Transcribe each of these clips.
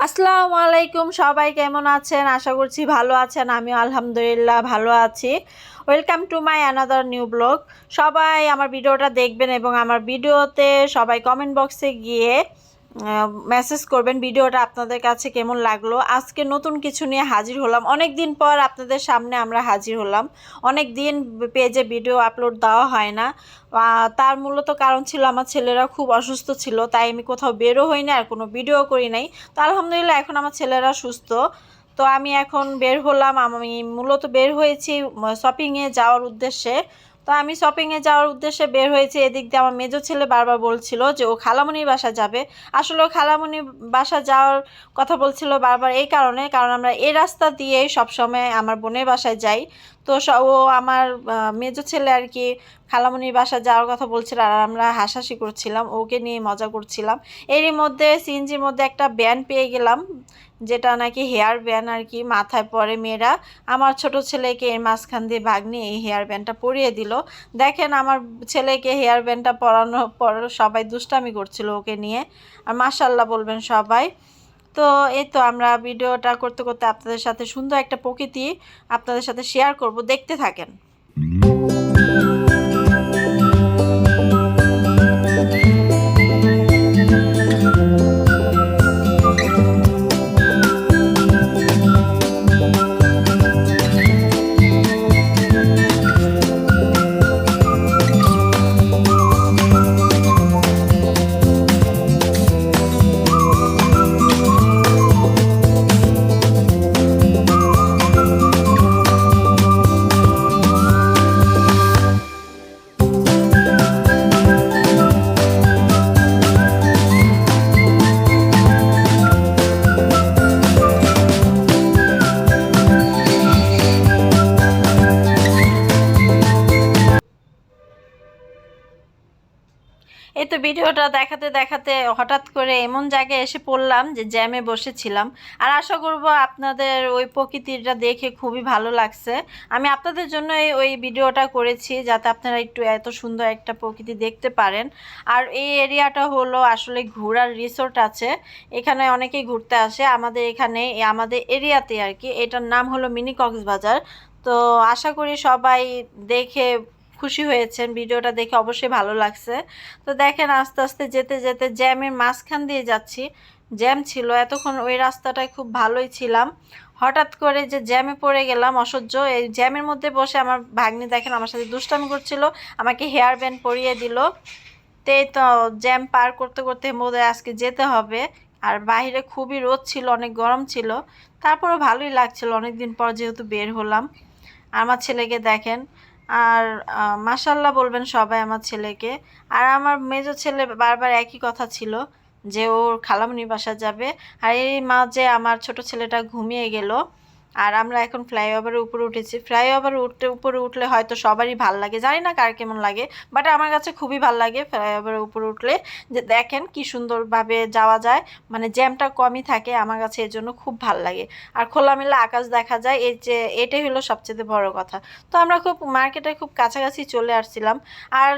আসসালামু আলাইকুম, সবাই কেমন আছেন? আশা করছি ভালো আছেন, আমিও আলহামদুলিল্লাহ ভালো আছি। Welcome to my another new blog সবাই আমার ভিডিওটা দেখবেন এবং আমার ভিডিওতে সবাই কমেন্ট বক্সে গিয়ে মেসেজ করবেন ভিডিওটা আপনাদের কাছে কেমন লাগল। আজকে নতুন কিছু নিয়ে হাজির হলাম। অনেক দিন পর আপনাদের সামনে আমরা হাজির হলাম। অনেক দিন পেজে ভিডিও আপলোড দেওয়া হয় না। তার মূলত কারণ ছিল আমার ছেলেরা খুব অসুস্থ ছিল, তাই আমি কোথাও বেরো হই না আর কোনো ভিডিও করি নাই। তো আলহামদুলিল্লাহ এখন আমার ছেলেরা সুস্থ। তো আমি এখন বের হলাম। আমি মূলত বের হয়েছি শপিংয়ে যাওয়ার উদ্দেশ্যে। তো আমি শপিংয়ে যাওয়ার উদ্দেশ্যে বের হয়েছি, এদিক দিয়ে আমার মেজো ছেলে বারবার বলছিল যে ও খালামণির বাসা যাবে। আসলে ও খালামণির বাসা যাওয়ার কথা বলছিল বারবার এই কারণে, কারণ আমরা এই রাস্তা দিয়ে সবসময় আমার বোনের বাসায় যাই। তো ও আমার মেজো ছেলে আর কি খালামণির বাসা যাওয়ার কথা বলছিল আর আমরা হাসাহাসি করছিলাম, ওকে নিয়ে মজা করছিলাম। এরই মধ্যে, সিএনজির মধ্যে একটা ব্যান পেয়ে গেলাম। যেটা নাকি হেয়ার ব্যান আর কি, মাথায় পরে মেয়েরা। আমার ছোট ছেলেকে এর মাঝখান দিয়ে ভাগ্নি এই হেয়ার ব্যান্ডটা পরিয়ে দিল। দেখেন আমার ছেলেকে হেয়ার ব্যান্ডটা পরানোর পর সবাই দুষ্টামি করছিল ওকে নিয়ে। আর মাশাল্লাহ বলবেন সবাই। তো এই তো আমরা ভিডিওটা করতে করতে আপনাদের সাথে সুন্দর একটা প্রকৃতি আপনাদের সাথে শেয়ার করব। দেখতে থাকেন। তো ভিডিওটা দেখাতে দেখাতে হঠাৎ করে এমন জায়গায় এসে পড়লাম যে জ্যামে বসেছিলাম। আর আশা করব আপনাদের ওই প্রকৃতিটা দেখে খুবই ভালো লাগছে। আমি আপনাদের জন্য ওই ভিডিওটা করেছি যাতে আপনারা একটু এত সুন্দর একটা প্রকৃতি দেখতে পারেন। আর এই এরিয়াটা হলো আসলে ঘোরার রিসোর্ট আছে। এখানে অনেকেই ঘুরতে আসে। আমাদের এখানে, আমাদের এরিয়াতে আর কি। এটার নাম হলো মিনি কক্সবাজার তো আশা করি সবাই দেখে খুশি হয়েছেন। ভিডিওটা দেখে অবশ্যই ভালো লাগছে। তো দেখেন, আস্তে আস্তে যেতে যেতে জ্যামের মাঝখান দিয়ে যাচ্ছি। জ্যাম ছিল, এতক্ষণ ওই রাস্তাটায় খুব ভালোই ছিলাম। হঠাৎ করে যে জ্যামে পড়ে গেলাম, অসহ্য। এই জ্যামের মধ্যে বসে আমার ভাগ্নি দেখেন আমার সাথে দুষ্টামি করছিল, আমাকে হেয়ার ব্যান্ড পরিয়ে দিল। তো তো জ্যাম পার করতে করতে বোধ আজকে যেতে হবে। আর বাইরে খুবই রোদ ছিল, অনেক গরম ছিল। তারপরে ভালোই লাগছিল অনেক দিন পর যেহেতু বের হলাম। আমার ছেলেকে দেখেন আর মাসাল্লাহ বলবেন সবাই আমার ছেলেকে। আর আমার মেজো ছেলে বারবার একই কথা ছিল, যে ওর খালামনি বাসা যাবে। আর এই মাঝে আমার ছোট ছেলেটা ঘুমিয়ে গেল আর আমরা এখন ফ্লাইওভারের উপরে উঠেছি। ফ্লাইওভার উঠতে, উপরে উঠলে হয়তো সবারই ভালো লাগে। জানি না কার কেমন লাগে বাট আমার কাছে খুবই ভালো লাগে ফ্লাইওভারের উপরে উঠলে। যে দেখেন কি সুন্দরভাবে যাওয়া যায় মানে জ্যামটা কমই থাকে আমার কাছে, এর জন্য খুব ভালো লাগে। আর খোলামেলা আকাশ দেখা যায় এই যে, এটাই হলো সবচেয়ে বড় কথা। তো আমরা খুব, মার্কেটে খুব কাছাকাছি চলে আসছিলাম। আর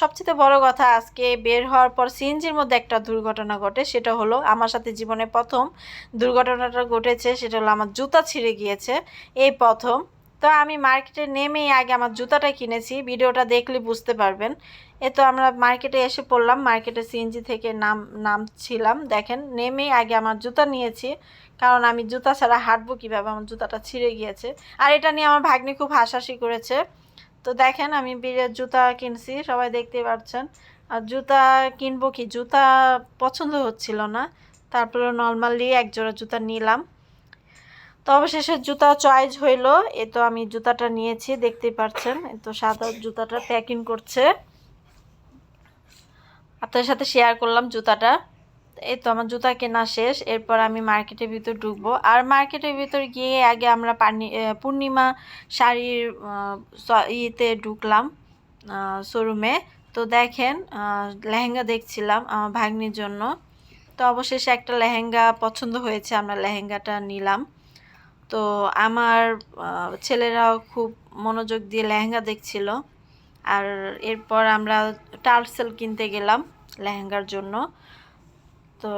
সবচেয়ে বড় কথা আজকে বের হওয়ার পর সিএনজির মধ্যে একটা দুর্ঘটনা ঘটে, সেটা হলো আমার সাথে জীবনে প্রথম দুর্ঘটনাটা ঘটেছে, সেটা হলো আমার জুতা ছিঁড়ে গিয়েছে। এই প্রথম। তো আমি মার্কেটে নেমেই আগে আমার জুতাটা কিনেছি। ভিডিওটা দেখলে বুঝতে পারবেন। এ তো আমরা মার্কেটে এসে পড়লাম। মার্কেটে সিএনজি থেকে নাম, নামছিলাম। দেখেন, নেমেই আগে আমার জুতা নিয়েছি। কারণ আমি জুতা ছাড়া হাঁটবো কীভাবে? আমার জুতাটা ছিঁড়ে গিয়েছে। আর এটা নিয়ে আমার ভাগ্নি খুব হাসাহাসি করেছে। তো দেখেন, আমি বীরের জুতা কিনছি। সবাই দেখতে পাচ্ছেন। আর জুতা কিনবো কি? জুতা পছন্দ হচ্ছিল না। তারপরে নর্মালি এক জোড়া জুতা নিলাম। তো অবশেষে জুতা চয়েস হইল। এ তো আমি জুতাটা নিয়েছি, দেখতেই পাচ্ছেন এ তো সাদা জুতাটা প্যাকিং করছে। আপনাদের সাথে শেয়ার করলাম জুতাটা। এই তো আমার জুতা কেনা শেষ। এরপর আমি মার্কেটের ভিতর ঢুকবো। আর মার্কেটের ভিতর গিয়ে আগে আমরা পানি পূর্ণিমা শাড়ির ইয়েতে ঢুকলাম শোরুমে। তো দেখেন লেহেঙ্গা দেখছিলাম আমার ভাগ্নির জন্য। তো অবশেষে একটা লেহেঙ্গা পছন্দ হয়েছে, আমরা লেহেঙ্গাটা নিলাম। তো আমার ছেলেরাও খুব মনোযোগ দিয়ে লেহেঙ্গা দেখছিল। আর এরপর আমরা টার্সেল কিনতে গেলাম লেহেঙ্গার জন্য। তো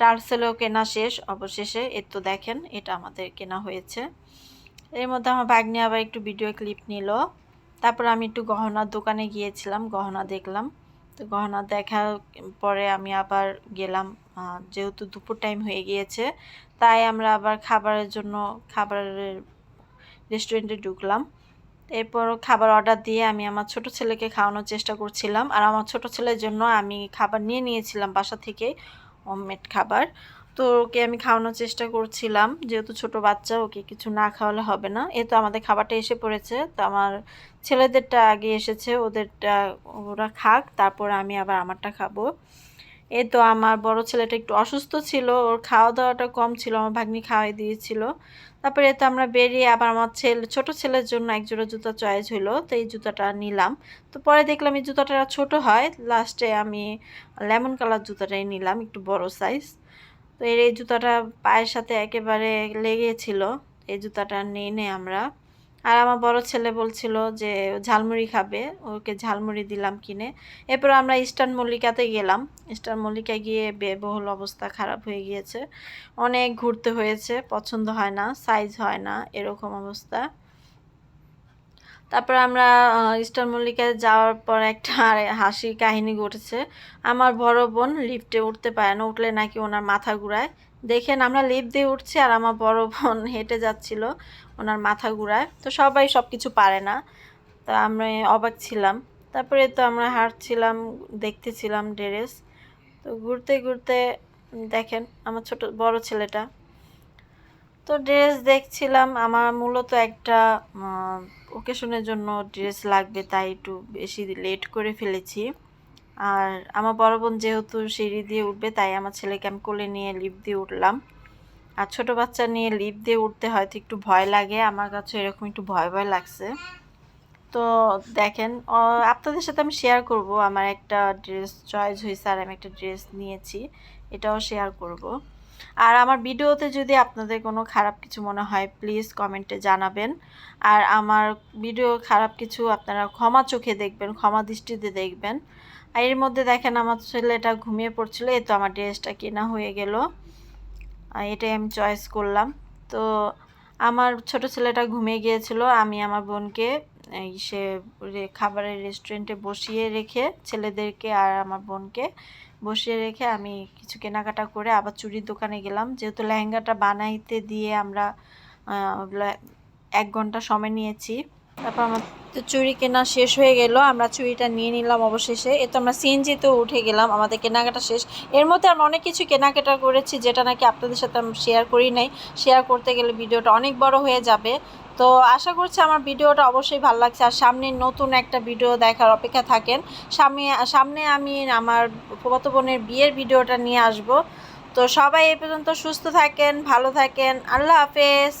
টার্সেলও কেনা শেষ, অবশেষে এর তো দেখেন, এটা আমাদের কেনা হয়েছে। এর মধ্যে আমার ভাগ্নি আবার একটু ভিডিও ক্লিপ নিল। তারপর আমি একটু গহনার দোকানে গিয়েছিলাম, গহনা দেখলাম। তো গহনা দেখার পরে আমি আবার গেলাম যেহেতু দুপুর টাইম হয়ে গিয়েছে, তাই আমরা আবার খাবারের জন্য খাবারের রেস্টুরেন্টে ঢুকলাম। এরপর খাবার অর্ডার দিয়ে আমি আমার ছোট ছেলেকে খাওয়ানোর চেষ্টা করছিলাম, আর আমার ছোট ছেলের জন্য আমি খাবার নিয়ে নিয়েছিলাম বাসা থেকে হোমমেড খাবার। তো ওকে আমি খাওয়ানোর চেষ্টা করছিলাম। যেহেতু ছোট বাচ্চা, ওকে কিছু না খাওয়ালে হবে না। এ তো আমাদের খাবারটা এসে পড়েছে। তো আমার ছেলেদেরটা আগে এসেছে, ওদেরটা ওরা খাক, তারপর আমি আবার আমারটা খাব। এ তো আমার বড় ছেলেটা একটু অসুস্থ ছিল, ওর খাওয়া দাওয়াটা কম ছিল, আমার ভাগ্নি খাওয়াই দিয়েছিল। তারপরে এ তো আমরা বেরিয়ে আবার আমার ছেলে, ছোট ছেলের জন্য এক জোড়া জুতা চয়েস হলো তো এই জুতাটা নিলাম। তো পরে দেখলাম এই জুতাটা ছোট হয়, লাস্টে আমি লেমন কালার জুতাটাই নিলাম, একটু বড় সাইজ তো এর এই জুতাটা পায়ের সাথে একেবারে লেগেছিল। এই জুতাটা নিয়ে নে আমরা। আর আমার বড় ছেলে বলছিল যে, ঝালমুড়ি খাবে। ওকে ঝালমুড়ি দিলাম কিনে। এরপর আমরা ইস্টার্ন মল্লিকাতে গেলাম। ইস্টার্ন মল্লিকায় গিয়ে ব্যয়বহুল অবস্থা খারাপ হয়ে গিয়েছে। অনেক ঘুরতে হয়েছে। পছন্দ হয় না সাইজ হয় না, এরকম অবস্থা। তারপর আমরা আহ, ইস্টার্ন মল্লিকায় যাওয়ার পর একটা হাসির কাহিনী ঘটেছে। আমার বড় বোন লিফটে উঠতে পারে না উঠলে নাকি ওনার মাথা ঘুরায়। দেখেন আমরা লিফট দিয়ে উঠছি আর আমার বড় বোন হেঁটে যাচ্ছিল ওনার মাথা ঘুরায়। তো সবাই সব কিছু পারে না তো আমরা অবাক ছিলাম। তারপরে তো আমরা হাঁটছিলাম দেখতেছিলাম ড্রেস। তো ঘুরতে ঘুরতে দেখেন আমার ছোট বড় ছেলেটা। তো ড্রেস দেখছিলাম আমার মূলত একটা ওকেশনের জন্য ড্রেস লাগবে, তাই একটু বেশি লেট করে ফেলেছি। আর আমার বড় বোন যেহেতু সিঁড়ি দিয়ে উঠবে, তাই আমার ছেলেকে আমি কোলে নিয়ে লিফট দিয়ে উঠলাম। আর ছোটো বাচ্চা নিয়ে লিফট দিয়ে উঠতে হয়তো একটু ভয় লাগে, আমার কাছে এরকম একটু ভয় ভয় লাগছে। তো দেখেন আপনাদের সাথে আমি শেয়ার করব। আমার একটা ড্রেস চয়েস হয়েছে, আর আমি একটা ড্রেস নিয়েছি, এটাও শেয়ার করব। আর আমার ভিডিওতে যদি আপনাদের কোনো খারাপ কিছু মনে হয় প্লিজ কমেন্টে জানাবেন। আর আমার ভিডিও খারাপ কিছু আপনারা ক্ষমা চোখে দেখবেন, ক্ষমা দৃষ্টিতে দেখবেন। আর এর মধ্যে দেখেন আমার ছেলেটা ঘুমিয়ে পড়ছিল, এই তো আমার ড্রেসটা কেনা হয়ে গেল। এটাই আমি চয়েস করলাম। তো আমার ছোট ছেলেটা ঘুমিয়ে গিয়েছিল, আমি আমার বোনকে সে খাবারের রেস্টুরেন্টে বসিয়ে রেখে ছেলেদেরকে আর আমার বোনকে বসিয়ে রেখে আমি কিছু কেনাকাটা করে আবার চুরির দোকানে গেলাম। যেহেতু লেহেঙ্গাটা বানাইতে দিয়ে আমরা এক ঘণ্টা সময় নিয়েছি। তারপর আমার তো চুরি কেনা শেষ হয়ে গেল, আমরা চুরিটা নিয়ে নিলাম অবশেষে। এ তো আমরা সিএনজিতেও উঠে গেলাম, আমাদের কেনাকাটা শেষ। এর মধ্যে আমরা অনেক কিছু কেনাকাটা করেছি, যেটা নাকি আপনাদের সাথে আমি শেয়ার করি নাই। শেয়ার করতে গেলে ভিডিওটা অনেক বড় হয়ে যাবে। তো আশা করছি আমার ভিডিওটা অবশ্যই ভালো লাগছে। আর সামনে নতুন একটা ভিডিও দেখার অপেক্ষা থাকেন। সামনে সামনে আমি আমার ফুফাতো বোনের বিয়ের ভিডিওটা নিয়ে আসব। তো সবাই এ পর্যন্ত সুস্থ থাকেন, ভালো থাকেন। আল্লাহ হাফেজ।